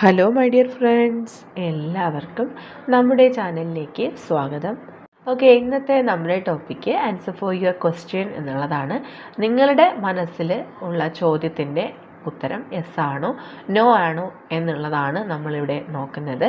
Hello my dear friends എല്ലാവർക്കും നമ്മുടെ ചാനലിലേക്ക് സ്വാഗതം. ഓക്കെ ഇന്നത്തെ നമ്മുടെ topic answer for your question എന്നുള്ളതാണ്. നിങ്ങളുടെ മനസ്സിൽ ഉള്ള ചോദ്യത്തിന്റെ ഉത്തരം എസ് ആണോ നോ ആണോ എന്നുള്ളതാണ് നമ്മളിവിടെ നോക്കുന്നത്.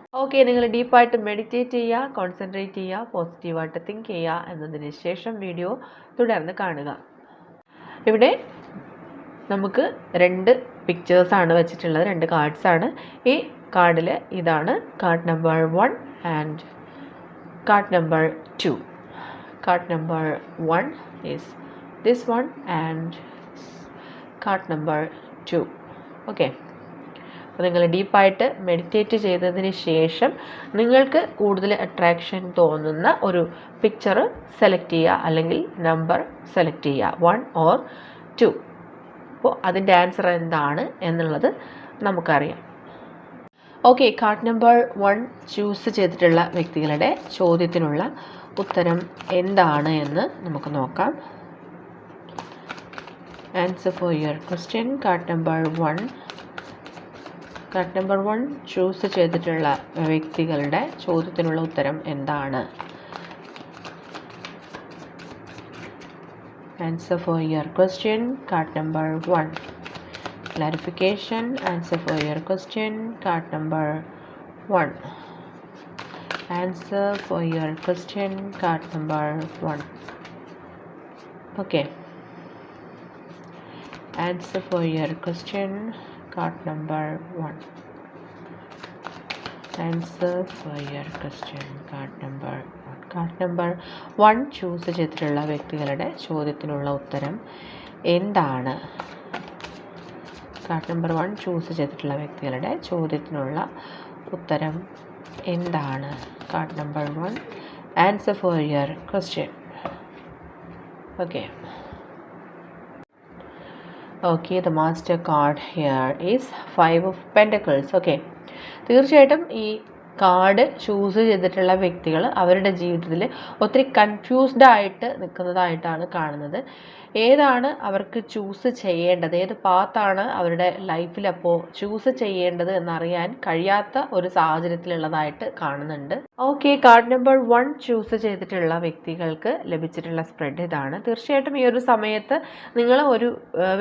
ഓക്കെ നിങ്ങൾ ഡീപ്പായിട്ട് മെഡിറ്റേറ്റ് ചെയ്യുക കോൺസെൻട്രേറ്റ് ചെയ്യുക പോസിറ്റീവായിട്ട് തിങ്ക് ചെയ്യുക എന്നതിന് ശേഷം വീഡിയോ തുടർന്ന് കാണുക. ഇവിടെ നമുക്ക് രണ്ട് പിക്ചേഴ്സാണ് വെച്ചിട്ടുള്ളത് രണ്ട് കാർഡ്സാണ് ഈ കാർഡിൽ ഇതാണ് card number one and card number two card number one is this one and card number two okay നിങ്ങൾ ഡീപ്പായിട്ട് മെഡിറ്റേറ്റ് ചെയ്തതിന് ശേഷം നിങ്ങൾക്ക് കൂടുതൽ അട്രാക്ഷൻ തോന്നുന്ന ഒരു പിക്ചർ സെലക്ട് ചെയ്യുക അല്ലെങ്കിൽ നമ്പർ സെലക്ട് ചെയ്യുക. വൺ ഓർ ടു അപ്പോൾ അതിന്റെ ആൻസർ എന്താണ് എന്നുള്ളത് നമുക്കറിയാം. Okay card number one choose ചെയ്തിട്ടുള്ള വ്യക്തികളുടെ ചോദ്യത്തിനുള്ള ഉത്തരം എന്താണ് എന്ന് നമുക്ക് നോക്കാം. Answer for your question card number one card number one choose ചെയ്തിട്ടുള്ള വ്യക്തികളുടെ ചോദ്യത്തിനുള്ള ഉത്തരം എന്താണ്? Answer for your question card number one clarification answer for your question card number one answer for your question card number one okay answer for your question card number one answer for your question card number one card number one choose ചെയ്തിട്ടുള്ള വ്യക്തികളുടെ ചോദ്യത്തിനുള്ള ഉത്തരം എന്താണ്? Card number one choose ചെയ്തിട്ടുള്ള വ്യക്തികളുടെ ചോദ്യത്തിനുള്ള ഉത്തരം എന്താണ്? Card number one answer for your question okay okay the master card here is five of pentacles okay തീർച്ചയായിട്ടും ഈ കാർഡ് ചൂസ് ചെയ്തിട്ടുള്ള വ്യക്തികൾ അവരുടെ ജീവിതത്തിൽ ഒത്തിരി കൺഫ്യൂസ്ഡ് ആയിട്ട് നിൽക്കുന്നതായിട്ടാണ് കാണുന്നത്. ഏതാണ് അവർക്ക് ചൂസ് ചെയ്യേണ്ടത്? ഏത് പാത്താണ് അവരുടെ ലൈഫിലപ്പോൾ ചൂസ് ചെയ്യേണ്ടത് എന്നറിയാൻ കഴിയാത്ത ഒരു സാഹചര്യത്തിലുള്ളതായിട്ട് കാണുന്നുണ്ട്. Okay card number one choose ചെയ്തിട്ടുള്ള വ്യക്തികൾക്ക് ലഭിച്ചിട്ടുള്ള സ്പ്രെഡ് ഇതാണ്. തീർച്ചയായിട്ടും ഈ ഒരു സമയത്ത് നിങ്ങൾ ഒരു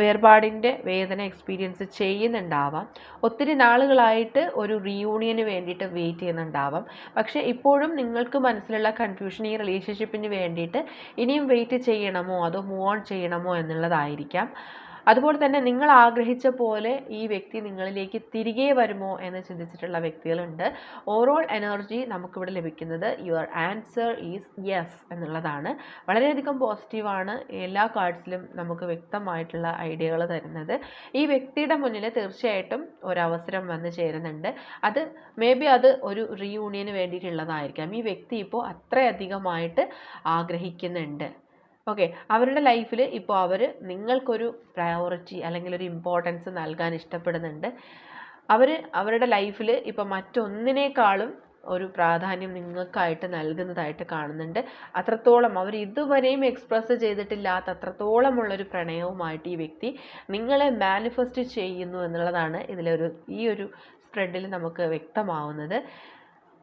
വേർപാടിന്റെ വേദന എക്സ്പീരിയൻസ് ചെയ്യുന്നുണ്ടാവാം. ഒത്തിരി നാളുകളായിട്ട് ഒരു റീയൂണിയന് വേണ്ടിയിട്ട് വെയിറ്റ് ചെയ്യുന്നുണ്ടാവാം. പക്ഷേ ഇപ്പോഴും നിങ്ങൾക്ക് മനസ്സിലുള്ള കൺഫ്യൂഷൻ ഈ റിലേഷൻഷിപ്പിന് വേണ്ടിയിട്ട് ഇനിയും വെയിറ്റ് ചെയ്യണമോ? അതോ മൂവ് ഓൺ ചെയ്യണമോ എന്നുള്ളതായിരിക്കാം. അതുപോലെ തന്നെ നിങ്ങൾ ആഗ്രഹിച്ച പോലെ ഈ വ്യക്തി നിങ്ങളിലേക്ക് തിരികെ വരുമോ എന്ന് ചിന്തിച്ചിട്ടുള്ള വ്യക്തികളുണ്ട്. ഓവറോൾ എനർജി നമുക്കിവിടെ ലഭിക്കുന്നത് യുവർ ആൻസർ ഈസ് യെസ് എന്നുള്ളതാണ്. വളരെയധികം പോസിറ്റീവാണ് എല്ലാ കാർഡ്സിലും നമുക്ക് വ്യക്തമായിട്ടുള്ള ഐഡിയകൾ തരുന്നത്. ഈ വ്യക്തിയുടെ മുന്നിൽ തീർച്ചയായിട്ടും ഒരവസരം വന്ന് ചേരുന്നുണ്ട്. അത് മേ ബി അത് ഒരു റീയൂണിയന് വേണ്ടിയിട്ടുള്ളതായിരിക്കാം. ഈ വ്യക്തി ഇപ്പോൾ അത്രയധികമായിട്ട് ആഗ്രഹിക്കുന്നുണ്ട്. ഓക്കെ അവരുടെ ലൈഫിൽ ഇപ്പോൾ അവർ നിങ്ങൾക്കൊരു പ്രയോറിറ്റി അല്ലെങ്കിൽ ഒരു ഇമ്പോർട്ടൻസ് നൽകാൻ ഇഷ്ടപ്പെടുന്നുണ്ട്. അവർ അവരുടെ ലൈഫിൽ ഇപ്പോൾ മറ്റൊന്നിനേക്കാളും ഒരു പ്രാധാന്യം നിങ്ങൾക്കായിട്ട് നൽകുന്നതായിട്ട് കാണുന്നുണ്ട്. അത്രത്തോളം അവർ ഇതുവരെയും എക്സ്പ്രസ് ചെയ്തിട്ടില്ലാത്ത അത്രത്തോളമുള്ളൊരു പ്രണയവുമായിട്ട് ഈ വ്യക്തി നിങ്ങളെ മാനിഫെസ്റ്റ് ചെയ്യുന്നു എന്നുള്ളതാണ് ഇതിലൊരു ഈ ഒരു സ്പ്രെഡിൽ നമുക്ക് വ്യക്തമാവുന്നത്.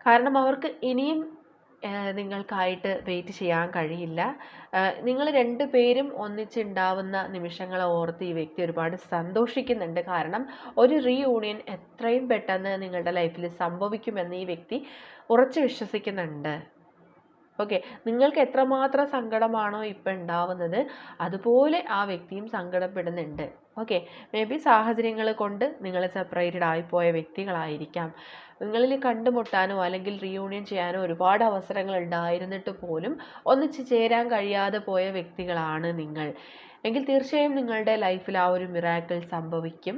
കാരണം അവർക്ക് ഇനിയും നിങ്ങൾക്കായിട്ട് വെയിറ്റ് ചെയ്യാൻ കഴിയില്ല. നിങ്ങൾ രണ്ട് പേരും ഒന്നിച്ചുണ്ടാവുന്ന നിമിഷങ്ങളെ ഓർത്ത് ഈ വ്യക്തി ഒരുപാട് സന്തോഷിക്കുന്നുണ്ട്. കാരണം ഒരു റീയൂണിയൻ എത്രയും പെട്ടെന്ന് നിങ്ങളുടെ ലൈഫിൽ സംഭവിക്കുമെന്ന് ഈ വ്യക്തി ഉറച്ചു വിശ്വസിക്കുന്നുണ്ട്. ഓക്കെ നിങ്ങൾക്ക് എത്രമാത്രം സങ്കടമാണോ ഇപ്പം ഉണ്ടാവുന്നത് അതുപോലെ ആ വ്യക്തിയും സങ്കടപ്പെടുന്നുണ്ട്. ഓക്കെ മേ ബി സാഹചര്യങ്ങൾ കൊണ്ട് നിങ്ങൾ സെപ്പറേറ്റഡ് ആയിപ്പോയ വ്യക്തികളായിരിക്കാം. നിങ്ങളിൽ കണ്ടുമുട്ടാനോ അല്ലെങ്കിൽ റീയൂണിയൻ ചെയ്യാനോ ഒരുപാട് അവസരങ്ങൾ ഉണ്ടായിരുന്നിട്ട് പോലും ഒന്നിച്ച് ചേരാൻ കഴിയാതെ പോയ വ്യക്തികളാണ് നിങ്ങൾ. എങ്കിൽ തീർച്ചയായും നിങ്ങളുടെ ലൈഫിൽ ആ ഒരു മിറാക്കിൾ സംഭവിക്കും.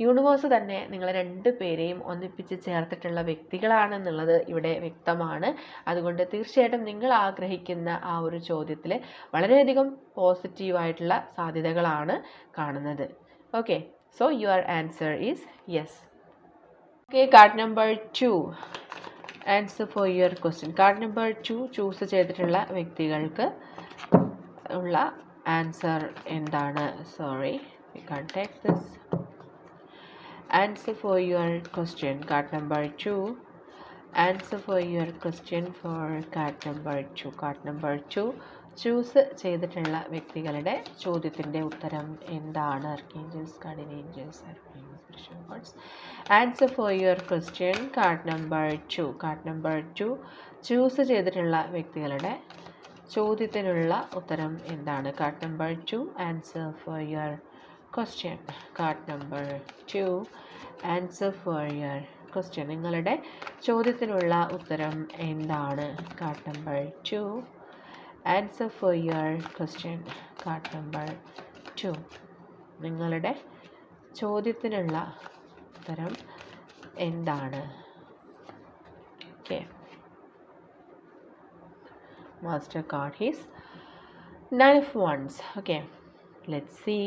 യൂണിവേഴ്സ് തന്നെ നിങ്ങൾ രണ്ട് പേരെയും ഒന്നിപ്പിച്ച് ചേർത്തിട്ടുള്ള വ്യക്തികളാണെന്നുള്ളത് ഇവിടെ വ്യക്തമാണ്. അതുകൊണ്ട് തീർച്ചയായിട്ടും നിങ്ങൾ ആഗ്രഹിക്കുന്ന ആ ഒരു ചോദ്യത്തിൽ വളരെയധികം പോസിറ്റീവായിട്ടുള്ള സാധ്യതകളാണ് കാണുന്നത്. Okay so your answer is yes okay card number two answer for your question card number two choose ചെയ്തിട്ടുള്ള വ്യക്തികൾക്ക് ഉള്ള ആൻസർ എന്താണ്? Sorry we can't take this answer for your question card number two answer for your question for card number two card number two choose ചെയ്തിട്ടുള്ള വ്യക്തികളുടെ ചോദ്യത്തിന്റെ ഉത്തരം എന്താണ്? Archangels guardian archangels answer for your question card number two card number two choose ചെയ്തിട്ടുള്ള വ്യക്തികളുടെ ചോദ്യത്തിനുള്ള ഉത്തരം എന്താണ്? Card number two answer for your question card number two answer for your question നിങ്ങളുടെ ചോദ്യത്തിനുള്ള ഉത്തരം എന്താണ്? Card number two answer for your question card number two നിങ്ങളുടെ ചോദ്യത്തിനുള്ള ഉത്തരം എന്താണ്? Okay master card here's knight wands okay let see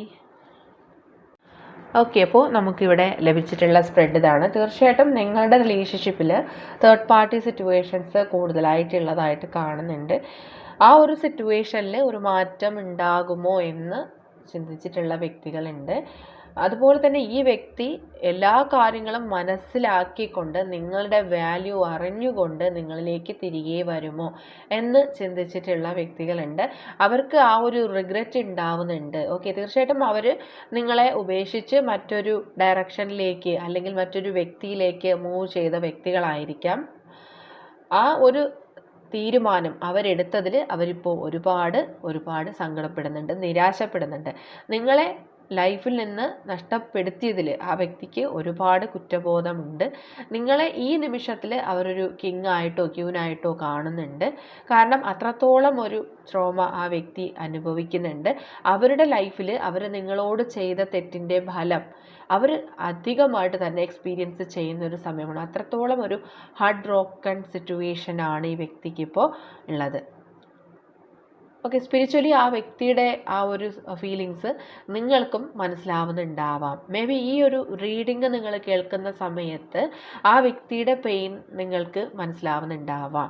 okay അപ്പോൾ നമുക്കിവിടെ ലഭിച്ചിട്ടുള്ള സ്പ്രെഡ് ഇതാണ്. തീർച്ചയായിട്ടും നിങ്ങളുടെ റിലേഷൻഷിപ്പിൽ തേർഡ് പാർട്ടി സിറ്റുവേഷൻസ് കൂടുതലായിട്ടുള്ളതായിട്ട് കാണുന്നുണ്ട്. ആ ഒരു സിറ്റുവേഷനിൽ ഒരു മാറ്റം ഉണ്ടാകുമോ എന്ന് ചിന്തിച്ചിട്ടുള്ള വ്യക്തികളുണ്ട്. അതുപോലെ തന്നെ ഈ വ്യക്തി എല്ലാ കാര്യങ്ങളും മനസ്സിലാക്കിക്കൊണ്ട് നിങ്ങളുടെ വാല്യൂ അറിഞ്ഞുകൊണ്ട് നിങ്ങളിലേക്ക് തിരികെ വരുമോ എന്ന് ചിന്തിച്ചിട്ടുള്ള വ്യക്തികളുണ്ട്. അവർക്ക് ആ ഒരു റിഗ്രറ്റ് ഉണ്ടാവുന്നുണ്ട്. ഓക്കെ തീർച്ചയായിട്ടും അവർ നിങ്ങളെ ഉപേക്ഷിച്ച് മറ്റൊരു ഡയറക്ഷനിലേക്ക് അല്ലെങ്കിൽ മറ്റൊരു വ്യക്തിയിലേക്ക് മൂവ് ചെയ്ത വ്യക്തികളായിരിക്കാം. ആ ഒരു തീരുമാനം അവരെടുത്തതിൽ അവരിപ്പോൾ ഒരുപാട് ഒരുപാട് സങ്കടപ്പെടുന്നുണ്ട് നിരാശപ്പെടുന്നുണ്ട്. നിങ്ങളെ ലൈഫിൽ നിന്ന് നഷ്ടപ്പെടുത്തിയതിൽ ആ വ്യക്തിക്ക് ഒരുപാട് കുറ്റബോധമുണ്ട്. നിങ്ങളെ ഈ നിമിഷത്തിൽ അവരൊരു കിങ് ആയിട്ടോ ക്യൂനായിട്ടോ കാണുന്നുണ്ട്. കാരണം അത്രത്തോളം ഒരു ട്രോമ ആ വ്യക്തി അനുഭവിക്കുന്നുണ്ട്. അവരുടെ ലൈഫിൽ അവർ നിങ്ങളോട് ചെയ്ത തെറ്റിന്റെ ഫലം അവർ അധികമായിട്ട് തന്നെ എക്സ്പീരിയൻസ് ചെയ്യുന്ന ഒരു സമയമാണ്. അത്രത്തോളം ഒരു ഹാർഡ് ബ്രോക്കൺ സിറ്റുവേഷൻ ആണ് ഈ വ്യക്തിക്ക് ഇപ്പോൾ ഉള്ളത്. ഓക്കെ സ്പിരിച്വലി ആ വ്യക്തിയുടെ ആ ഒരു ഫീലിങ്സ് നിങ്ങൾക്കും മനസ്സിലാവുന്നുണ്ടാവാം. മേ ബി ഈ ഒരു റീഡിങ് നിങ്ങൾ കേൾക്കുന്ന സമയത്ത് ആ വ്യക്തിയുടെ പെയിൻ നിങ്ങൾക്ക് മനസ്സിലാവുന്നുണ്ടാവാം.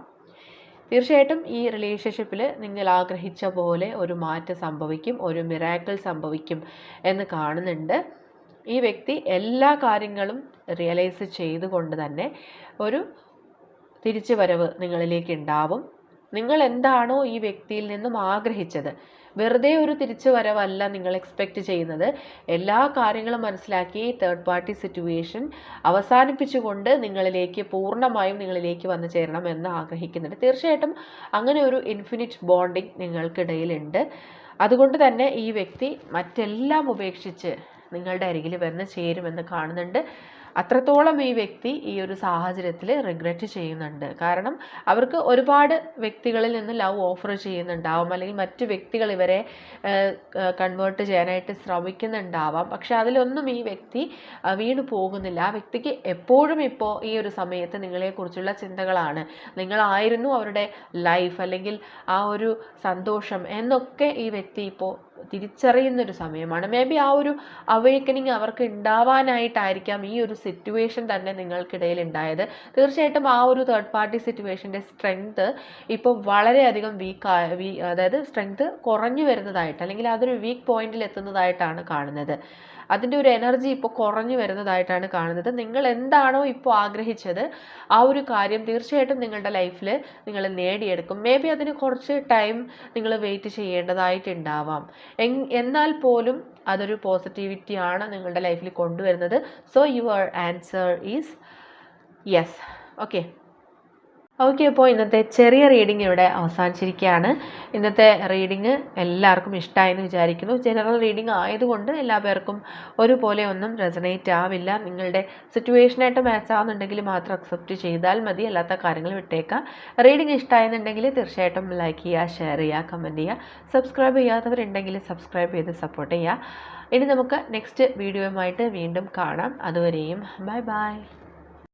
തീർച്ചയായിട്ടും ഈ റിലേഷൻഷിപ്പിൽ നിങ്ങൾ ആഗ്രഹിച്ച പോലെ ഒരു മാറ്റം സംഭവിക്കും ഒരു മിറാക്കിൾ സംഭവിക്കും എന്ന് കാണുന്നുണ്ട്. ഈ വ്യക്തി എല്ലാ കാര്യങ്ങളും റിയലൈസ് ചെയ്തുകൊണ്ട് തന്നെ ഒരു തിരിച്ചു വരവ് നിങ്ങളിലേക്ക് ഉണ്ടാവും. നിങ്ങൾ എന്താണോ ഈ വ്യക്തിയിൽ നിന്നും ആഗ്രഹിച്ചത്. വെറുതെ ഒരു തിരിച്ചു വരവല്ല നിങ്ങൾ എക്സ്പെക്റ്റ് ചെയ്യുന്നത്. എല്ലാ കാര്യങ്ങളും മനസ്സിലാക്കി തേർഡ് പാർട്ടി സിറ്റുവേഷൻ അവസാനിപ്പിച്ചുകൊണ്ട് നിങ്ങളിലേക്ക് പൂർണമായും നിങ്ങളിലേക്ക് വന്നു ചേരണം എന്ന് ആഗ്രഹിക്കുന്നുണ്ട്. തീർച്ചയായിട്ടും അങ്ങനെ ഒരു ഇൻഫിനിറ്റ് ബോണ്ടിങ് നിങ്ങൾക്കിടയിലുണ്ട്. അതുകൊണ്ട് തന്നെ ഈ വ്യക്തി മറ്റെല്ലാം ഉപേക്ഷിച്ച് നിങ്ങളുടെ അരികിൽ വന്ന് ചേരുമെന്ന് കാണുന്നുണ്ട്. അത്രത്തോളം ഈ വ്യക്തി ഈ ഒരു സാഹചര്യത്തിൽ റിഗ്രറ്റ് ചെയ്യുന്നുണ്ട്. കാരണം അവർക്ക് ഒരുപാട് വ്യക്തികളിൽ നിന്ന് ലവ് ഓഫർ ചെയ്യുന്നുണ്ടാവും. അല്ലെങ്കിൽ മറ്റു വ്യക്തികൾ ഇവരെ കൺവേർട്ട് ചെയ്യാനായിട്ട് ശ്രമിക്കുന്നുണ്ടാവാം. പക്ഷെ അതിലൊന്നും ഈ വ്യക്തി വീണ് പോകുന്നില്ല. ആ വ്യക്തിക്ക് എപ്പോഴും ഇപ്പോൾ ഈ ഒരു സമയത്ത് നിങ്ങളെക്കുറിച്ചുള്ള ചിന്തകളാണ്. നിങ്ങളായിരുന്നു അവരുടെ ലൈഫ് അല്ലെങ്കിൽ ആ ഒരു സന്തോഷം എന്നൊക്കെ ഈ വ്യക്തി ഇപ്പോൾ തിരിച്ചറിയുന്നൊരു സമയമാണ്. മേ ബി ആ ഒരു അവേക്കനിങ് അവർക്ക് ഉണ്ടാവാനായിട്ടായിരിക്കാം ഈ ഒരു സിറ്റുവേഷൻ തന്നെ നിങ്ങൾക്കിടയിൽ ഉണ്ടായത് തീർച്ചയായിട്ടും ആ ഒരു തേർഡ് പാർട്ടി സിറ്റുവേഷന്റെ സ്ട്രെങ്ത് ഇപ്പോൾ വളരെയധികം വീക്ക് വീ അതായത് സ്ട്രെങ്ത് കുറഞ്ഞു വരുന്നതായിട്ട് അല്ലെങ്കിൽ അതൊരു വീക്ക് പോയിന്റിൽ എത്തുന്നതായിട്ടാണ് കാണുന്നത്. അതിന്റെ ഒരു എനർജി ഇപ്പോൾ കുറഞ്ഞു വരുന്നതായിട്ടാണ് കാണുന്നത്. നിങ്ങൾ എന്താണോ ഇപ്പോൾ ആഗ്രഹിച്ചത് ആ ഒരു കാര്യം തീർച്ചയായിട്ടും നിങ്ങളുടെ ലൈഫിൽ നിങ്ങൾ നേടിയെടുക്കും. മേ ബി അതിന് കുറച്ച് ടൈം നിങ്ങൾ വെയിറ്റ് ചെയ്യേണ്ടതായിട്ടുണ്ടാവാം. എന്നാൽ പോലും അതൊരു പോസിറ്റിവിറ്റി ആണ് നിങ്ങളുടെ ലൈഫിൽ കൊണ്ടുവരുന്നത്. So your answer is yes okay okay അപ്പോൾ ഇന്നത്തെ ചെറിയ റീഡിംഗ് ഇവിടെ അവസാനിച്ചിരിക്കുകയാണ്. ഇന്നത്തെ റീഡിംഗ് എല്ലാവർക്കും ഇഷ്ടമായെന്ന് വിചാരിക്കുന്നു. ജനറൽ റീഡിംഗ് ആയതുകൊണ്ട് എല്ലാ പേർക്കും ഒരുപോലെ ഒന്നും റെസനേറ്റ് ആവില്ല. നിങ്ങളുടെ സിറ്റുവേഷനായിട്ട് മാച്ച് ആവുന്നുണ്ടെങ്കിൽ മാത്രം അക്സെപ്റ്റ് ചെയ്താൽ മതി. അല്ലാത്ത കാര്യങ്ങൾ വിട്ടേക്കാം. റീഡിംഗ് ഇഷ്ടമായെന്നുണ്ടെങ്കിൽ തീർച്ചയായിട്ടും ലൈക്ക് ചെയ്യുക ഷെയർ ചെയ്യുക കമന്റ് ചെയ്യുക. സബ്സ്ക്രൈബ് ചെയ്യാത്തവരുണ്ടെങ്കിൽ സബ്സ്ക്രൈബ് ചെയ്ത് സപ്പോർട്ട് ചെയ്യുക. ഇനി നമുക്ക് നെക്സ്റ്റ് വീഡിയോയുമായിട്ട് വീണ്ടും കാണാം. അതുവരെയും ബൈ ബൈ